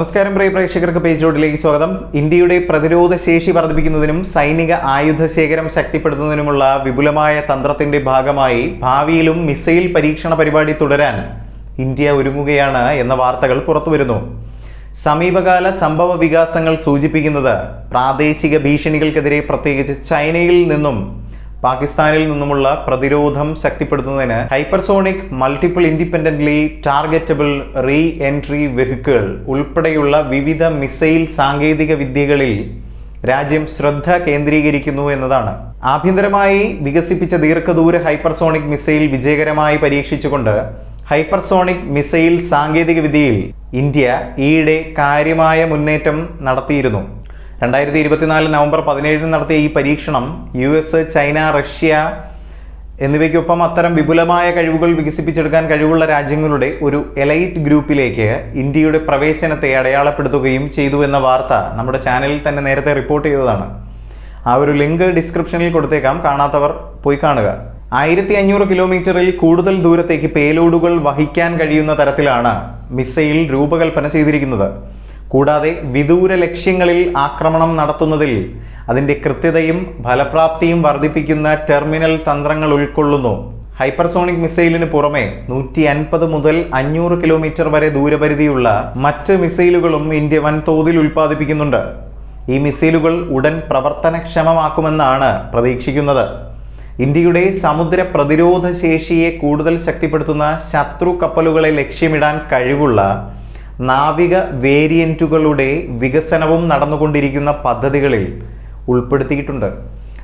നമസ്കാരം പ്രിയ പ്രേക്ഷകർക്ക് പേജ് റോഡിലേക്ക് സ്വാഗതം. ഇന്ത്യയുടെ പ്രതിരോധ ശേഷി വർദ്ധിപ്പിക്കുന്നതിനും സൈനിക ആയുധ ശേഖരം ശക്തിപ്പെടുത്തുന്നതിനുമുള്ള വിപുലമായ തന്ത്രത്തിന്റെ ഭാഗമായി ഭാവിയിലും മിസൈൽ പരീക്ഷണ പരിപാടി തുടരാൻ ഇന്ത്യ ഒരുങ്ങുകയാണ് എന്ന വാർത്തകൾ പുറത്തുവരുന്നു. സമീപകാല സംഭവ വികാസങ്ങൾ സൂചിപ്പിക്കുന്നത് പ്രാദേശിക ഭീഷണികൾക്കെതിരെ പ്രത്യേകിച്ച് ചൈനയിൽ നിന്നും പാകിസ്ഥാനിൽ നിന്നുമുള്ള പ്രതിരോധം ശക്തിപ്പെടുത്തുന്നതിന് hypersonic multiple independently targetable re entry vehicle ഉൾപ്പെടെയുള്ള വിവിധ മിസൈൽ സാങ്കേതിക വിദ്യകളിൽ രാജ്യം ശ്രദ്ധ കേന്ദ്രീകരിക്കുന്നു എന്നതാണ്. ആഭ്യന്തരമായി വികസിപ്പിച്ച ദീർഘദൂര ഹൈപ്പർസോണിക് മിസൈൽ വിജയകരമായി പരീക്ഷിച്ചുകൊണ്ട് ഹൈപ്പർസോണിക് മിസൈൽ സാങ്കേതികവിദ്യയിൽ ഇന്ത്യ ഈയിടെ കാര്യമായ മുന്നേറ്റം നടത്തിയിരുന്നു. രണ്ടായിരത്തി ഇരുപത്തിനാല് നവംബർ പതിനേഴിന് നടത്തിയ ഈ പരീക്ഷണം യു എസ് ചൈന റഷ്യ എന്നിവയ്ക്കൊപ്പം അത്തരം വിപുലമായ കഴിവുകൾ വികസിപ്പിച്ചെടുക്കാൻ കഴിവുള്ള രാജ്യങ്ങളുടെ ഒരു എലൈറ്റ് ഗ്രൂപ്പിലേക്ക് ഇന്ത്യയുടെ പ്രവേശനത്തെ അടയാളപ്പെടുത്തുകയും ചെയ്തു എന്ന വാർത്ത നമ്മുടെ ചാനലിൽ തന്നെ നേരത്തെ റിപ്പോർട്ട് ചെയ്തതാണ്. ആ ഒരു ലിങ്ക് ഡിസ്ക്രിപ്ഷനിൽ കൊടുത്തേക്കാം കാണാത്തവർ പോയി കാണുക. ആയിരത്തി അഞ്ഞൂറ് കിലോമീറ്ററിൽ കൂടുതൽ ദൂരത്തേക്ക് പേലോഡുകൾ വഹിക്കാൻ കഴിയുന്ന തരത്തിലാണ് മിസൈൽ രൂപകൽപ്പന ചെയ്തിരിക്കുന്നത്. കൂടാതെ വിദൂര ലക്ഷ്യങ്ങളിൽ ആക്രമണം നടത്തുന്നതിൽ അതിന്റെ കൃത്യതയും ഫലപ്രാപ്തിയും വർദ്ധിപ്പിക്കുന്ന ടെർമിനൽ തന്ത്രങ്ങൾ ഉൾക്കൊള്ളുന്നു. ഹൈപ്പർസോണിക് മിസൈലിന് പുറമെ നൂറ്റി അൻപത് മുതൽ അഞ്ഞൂറ് കിലോമീറ്റർ വരെ ദൂരപരിധിയുള്ള മറ്റ് മിസൈലുകളും ഇന്ത്യ വൻതോതിൽ ഉൽപ്പാദിപ്പിക്കുന്നുണ്ട്. ഈ മിസൈലുകൾ ഉടൻ പ്രവർത്തനക്ഷമമാക്കുമെന്നാണ് പ്രതീക്ഷിക്കുന്നത്. ഇന്ത്യയുടെ സമുദ്ര പ്രതിരോധ ശേഷിയെ കൂടുതൽ ശക്തിപ്പെടുത്തുന്ന ശത്രു കപ്പലുകളെ ലക്ഷ്യമിടാൻ കഴിവുള്ള നാവിക വേരിയന്റുകളുടെ വികസനവും നടന്നുകൊണ്ടിരിക്കുന്ന പദ്ധതികളിൽ ഉൾപ്പെടുത്തിയിട്ടുണ്ട്.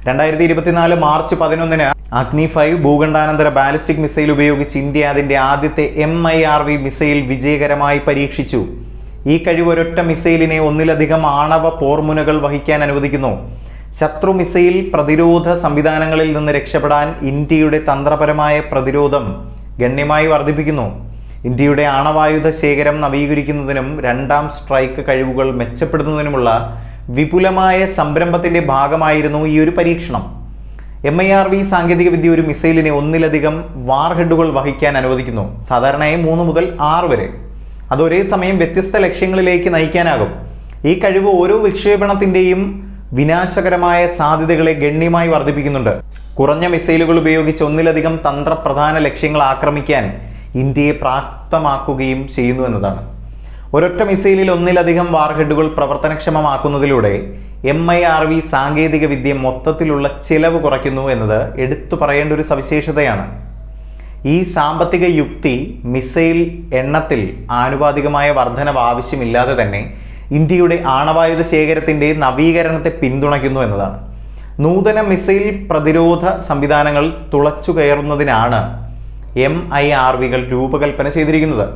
രണ്ടായിരത്തി ഇരുപത്തിനാല് മാർച്ച് പതിനൊന്നിന് അഗ്നി ഫൈവ് ഭൂഖണ്ഡാനന്തര ബാലിസ്റ്റിക് മിസൈൽ ഉപയോഗിച്ച് ഇന്ത്യ അതിന്റെ ആദ്യത്തെ M I R V missile വിജയകരമായി പരീക്ഷിച്ചു. ഈ കഴിവ് ഒരൊറ്റ മിസൈലിനെ ഒന്നിലധികം ആണവ പോർമുനകൾ വഹിക്കാൻ അനുവദിക്കുന്നു. ശത്രു മിസൈൽ പ്രതിരോധ സംവിധാനങ്ങളിൽ നിന്ന് രക്ഷപ്പെടാൻ ഇന്ത്യയുടെ തന്ത്രപരമായ പ്രതിരോധം ഗണ്യമായി വർദ്ധിപ്പിക്കുന്നു. ഇന്ത്യയുടെ ആണവായുധ ശേഖരം നവീകരിക്കുന്നതിനും രണ്ടാം സ്ട്രൈക്ക് കഴിവുകൾ മെച്ചപ്പെടുത്തുന്നതിനുമുള്ള വിപുലമായ സംരംഭത്തിന്റെ ഭാഗമായിരുന്നു ഈ ഒരു പരീക്ഷണം. എം ഐ ആർ വി സാങ്കേതികവിദ്യ ഒരു മിസൈലിനെ ഒന്നിലധികം വാർഹെഡുകൾ വഹിക്കാൻ അനുവദിക്കുന്നു. സാധാരണയായി മൂന്ന് മുതൽ ആറ് വരെ. അത് ഒരേ സമയം വ്യത്യസ്ത ലക്ഷ്യങ്ങളിലേക്ക് നയിക്കാനാകും. ഈ കഴിവ് ഓരോ വിക്ഷേപണത്തിന്റെയും വിനാശകരമായ സാധ്യതകളെ ഗണ്യമായി വർദ്ധിപ്പിക്കുന്നുണ്ട്. കുറഞ്ഞ മിസൈലുകൾ ഉപയോഗിച്ച് ഒന്നിലധികം തന്ത്രപ്രധാന ലക്ഷ്യങ്ങൾ ആക്രമിക്കാൻ ഇന്ത്യയെ പ്രാപ്തമാക്കുകയും ചെയ്യുന്നു എന്നതാണ്. ഒരൊറ്റ മിസൈലിൽ ഒന്നിലധികം വാർഹെഡുകൾ പ്രവർത്തനക്ഷമമാക്കുന്നതിലൂടെ എം ഐ ആർ വി സാങ്കേതിക വിദ്യ മൊത്തത്തിലുള്ള ചിലവ് കുറയ്ക്കുന്നു എന്നത് എടുത്തു പറയേണ്ട ഒരു സവിശേഷതയാണ്. ഈ സാമ്പത്തിക യുക്തി മിസൈൽ എണ്ണത്തിൽ ആനുപാതികമായ വർധനവ് ആവശ്യമില്ലാതെ തന്നെ ഇന്ത്യയുടെ ആണവായുധ ശേഖരത്തിന്റെ നവീകരണത്തെ പിന്തുണയ്ക്കുന്നു എന്നതാണ്. നൂതന മിസൈൽ പ്രതിരോധ സംവിധാനങ്ങൾ തുളച്ചു കയറുന്നതിനാണ് എം ഐ ആർ വികൾ രൂപകൽപ്പന ചെയ്തിരിക്കുന്നത്.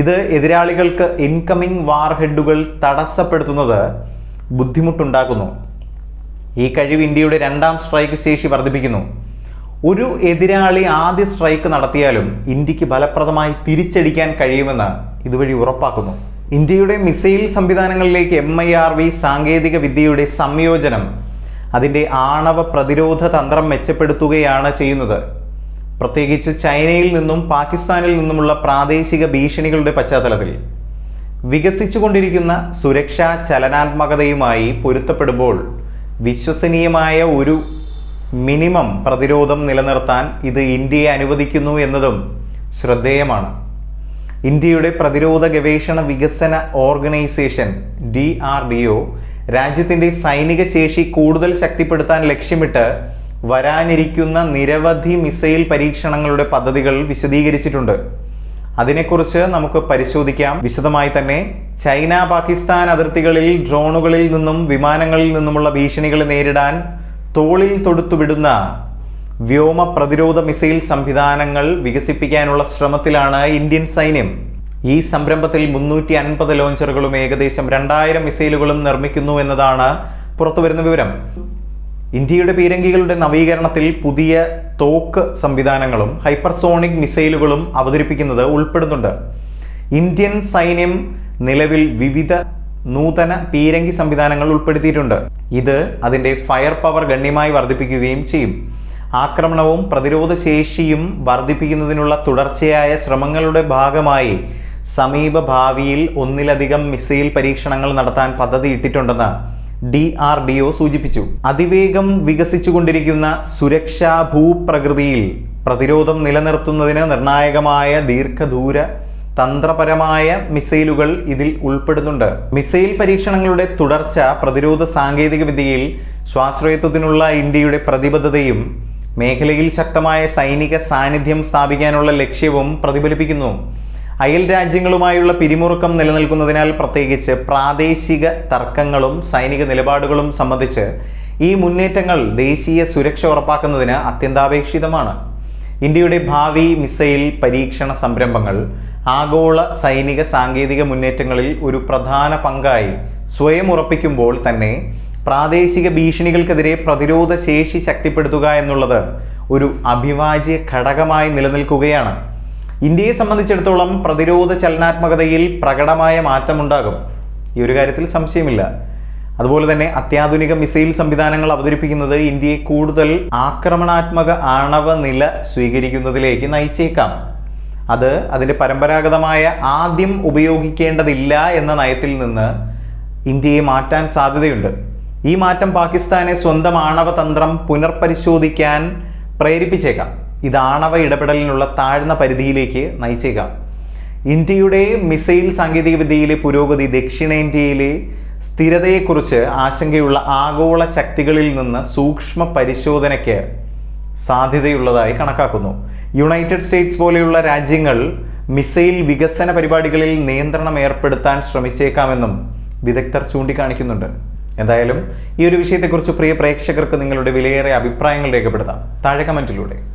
ഇത് എതിരാളികൾക്ക് ഇൻകമിംഗ് വാർഹെഡുകൾ തടസ്സപ്പെടുത്തുന്നത് ബുദ്ധിമുട്ടുണ്ടാക്കുന്നു. ഈ കഴിവ് ഇന്ത്യയുടെ രണ്ടാം സ്ട്രൈക്ക് ശേഷി വർദ്ധിപ്പിക്കുന്നു. ഒരു എതിരാളി ആദ്യ സ്ട്രൈക്ക് നടത്തിയാലും ഇന്ത്യയ്ക്ക് ഫലപ്രദമായി തിരിച്ചടിക്കാൻ കഴിയുമെന്ന് ഇതുവഴി ഉറപ്പാക്കുന്നു. ഇന്ത്യയുടെ മിസൈൽ സംവിധാനങ്ങളിലേക്ക് എം ഐ ആർ വി സാങ്കേതിക വിദ്യയുടെ സംയോജനം അതിന്റെ ആണവ പ്രതിരോധ തന്ത്രം മെച്ചപ്പെടുത്തുകയാണ് ചെയ്യുന്നത്. പ്രത്യേകിച്ച് ചൈനയിൽ നിന്നും പാകിസ്ഥാനിൽ നിന്നുമുള്ള പ്രാദേശിക ഭീഷണികളുടെ പശ്ചാത്തലത്തിൽ വികസിച്ചുകൊണ്ടിരിക്കുന്ന സുരക്ഷാ ചലനാത്മകതയുമായി പൊരുത്തപ്പെടുമ്പോൾ വിശ്വസനീയമായ ഒരു മിനിമം പ്രതിരോധം നിലനിർത്താൻ ഇത് ഇന്ത്യയെ അനുവദിക്കുന്നു എന്നതും ശ്രദ്ധേയമാണ്. ഇന്ത്യയുടെ പ്രതിരോധ ഗവേഷണ വികസന organisation D R D O രാജ്യത്തിന്റെ സൈനിക ശേഷി കൂടുതൽ ശക്തിപ്പെടുത്താൻ ലക്ഷ്യമിട്ട് വരാനിരിക്കുന്ന നിരവധി മിസൈൽ പരീക്ഷണങ്ങളുടെ പദ്ധതികൾ വിശദീകരിച്ചിട്ടുണ്ട്. അതിനെക്കുറിച്ച് നമുക്ക് പരിശോധിക്കാം. വിശദമായി തന്നെ ചൈന പാകിസ്ഥാൻ അതിർത്തികളിൽ ഡ്രോണുകളിൽ നിന്നും വിമാനങ്ങളിൽ നിന്നുമുള്ള ഭീഷണികളെ നേരിടാൻ തോളിൽ തൊടുത്തുവിടുന്ന വ്യോമ പ്രതിരോധ മിസൈൽ സംവിധാനങ്ങൾ വികസിപ്പിക്കാനുള്ള ശ്രമത്തിലാണ് ഇന്ത്യൻ സൈന്യം. ഈ സംരംഭത്തിൽ മുന്നൂറ്റി അൻപത് ലോഞ്ചറുകളും ഏകദേശം രണ്ടായിരം മിസൈലുകളും നിർമ്മിക്കുന്നു എന്നതാണ് പുറത്തുവരുന്ന വിവരം. ഇന്ത്യയുടെ പീരങ്കികളുടെ നവീകരണത്തിൽ പുതിയ തോക്ക് സംവിധാനങ്ങളും ഹൈപ്പർസോണിക് മിസൈലുകളും അവതരിപ്പിക്കുന്നത് ഉൾപ്പെടുന്നുണ്ട്. ഇന്ത്യൻ സൈന്യം നിലവിൽ വിവിധ നൂതന പീരങ്കി സംവിധാനങ്ങൾ ഉൾപ്പെടുത്തിയിട്ടുണ്ട്. ഇത് അതിന്റെ ഫയർ പവർ ഗണ്യമായി വർദ്ധിപ്പിക്കുകയും ചെയ്യും. ആക്രമണവും പ്രതിരോധ ശേഷിയും വർദ്ധിപ്പിക്കുന്നതിനുള്ള തുടർച്ചയായ ശ്രമങ്ങളുടെ ഭാഗമായി സമീപ ഭാവിയിൽ ഒന്നിലധികം മിസൈൽ പരീക്ഷണങ്ങൾ നടത്താൻ പദ്ധതിയിട്ടിട്ടുണ്ടെന്ന് ഡി ആർ ഡി ഒ സൂചിപ്പിച്ചു. അതിവേഗം വികസിച്ചുകൊണ്ടിരിക്കുന്ന സുരക്ഷാ ഭൂപ്രകൃതിയിൽ പ്രതിരോധം നിലനിർത്തുന്നതിന് നിർണായകമായ ദീർഘദൂര തന്ത്രപരമായ മിസൈലുകൾ ഇതിൽ ഉൾപ്പെടുന്നുണ്ട്. മിസൈൽ പരീക്ഷണങ്ങളുടെ തുടർച്ച പ്രതിരോധ സാങ്കേതിക വിദ്യയിൽ സ്വാശ്രയത്വത്തിനുള്ള ഇന്ത്യയുടെ പ്രതിബദ്ധതയും മേഖലയിൽ ശക്തമായ സൈനിക സാന്നിധ്യം സ്ഥാപിക്കാനുള്ള ലക്ഷ്യവും പ്രതിഫലിപ്പിക്കുന്നു. അയൽ രാജ്യങ്ങളുമായുള്ള പിരിമുറുക്കം നിലനിൽക്കുന്നതിനാൽ പ്രത്യേകിച്ച് പ്രാദേശിക തർക്കങ്ങളും സൈനിക നിലപാടുകളും സംബന്ധിച്ച് ഈ മുന്നേറ്റങ്ങൾ ദേശീയ സുരക്ഷ ഉറപ്പാക്കുന്നതിന് അത്യന്താപേക്ഷിതമാണ്. ഇന്ത്യയുടെ ഭാവി മിസൈൽ പരീക്ഷണ സംരംഭങ്ങൾ ആഗോള സൈനിക സാങ്കേതിക മുന്നേറ്റങ്ങളിൽ ഒരു പ്രധാന പങ്കായി സ്വയം ഉറപ്പിക്കുമ്പോൾ തന്നെ പ്രാദേശിക ഭീഷണികൾക്കെതിരെ പ്രതിരോധ ശേഷി ശക്തിപ്പെടുത്തുക എന്നുള്ളത് ഒരു അഭിവാജ്യ ഘടകമായി നിലനിൽക്കുകയാണ്. ഇന്ത്യയെ സംബന്ധിച്ചിടത്തോളം പ്രതിരോധ ചലനാത്മകതയിൽ പ്രകടമായ മാറ്റമുണ്ടാകും. ഈ ഒരു കാര്യത്തിൽ സംശയമില്ല. അതുപോലെ തന്നെ അത്യാധുനിക മിസൈൽ സംവിധാനങ്ങൾ അവതരിപ്പിക്കുന്നത് ഇന്ത്യയെ കൂടുതൽ ആക്രമണാത്മക ആണവ നില സ്വീകരിക്കുന്നതിലേക്ക് നയിച്ചേക്കാം. അത് അതിന്റെ പരമ്പരാഗതമായ ആദ്യം ഉപയോഗിക്കേണ്ടതില്ല എന്ന നയത്തിൽ നിന്ന് ഇന്ത്യയെ മാറ്റാൻ സാധ്യതയുണ്ട്. ഈ മാറ്റം പാകിസ്ഥാനെ സ്വന്തം ആണവ തന്ത്രം പുനർപരിശോധിക്കാൻ പ്രേരിപ്പിച്ചേക്കാം. ഇത് ആണവ ഇടപെടലിനുള്ള താഴ്ന്ന പരിധിയിലേക്ക് നയിച്ചേക്കാം. ഇന്ത്യയുടെ മിസൈൽ സാങ്കേതികവിദ്യയിലെ പുരോഗതി ദക്ഷിണേന്ത്യയിലെ സ്ഥിരതയെക്കുറിച്ച് ആശങ്കയുള്ള ആഗോള ശക്തികളിൽ നിന്ന് സൂക്ഷ്മ പരിശോധനയ്ക്ക് സാധ്യതയുള്ളതായി കണക്കാക്കുന്നു. യുണൈറ്റഡ് സ്റ്റേറ്റ്സ് പോലെയുള്ള രാജ്യങ്ങൾ മിസൈൽ വികസന പരിപാടികളിൽ നിയന്ത്രണം ഏർപ്പെടുത്താൻ ശ്രമിച്ചേക്കാമെന്നും വിദഗ്ധർ ചൂണ്ടിക്കാണിക്കുന്നുണ്ട്. എന്തായാലും ഈ ഒരു വിഷയത്തെക്കുറിച്ച് പ്രിയ പ്രേക്ഷകർക്ക് നിങ്ങളുടെ വിലയേറെ അഭിപ്രായങ്ങൾ രേഖപ്പെടുത്താം. താഴെ കമന്റിലൂടെ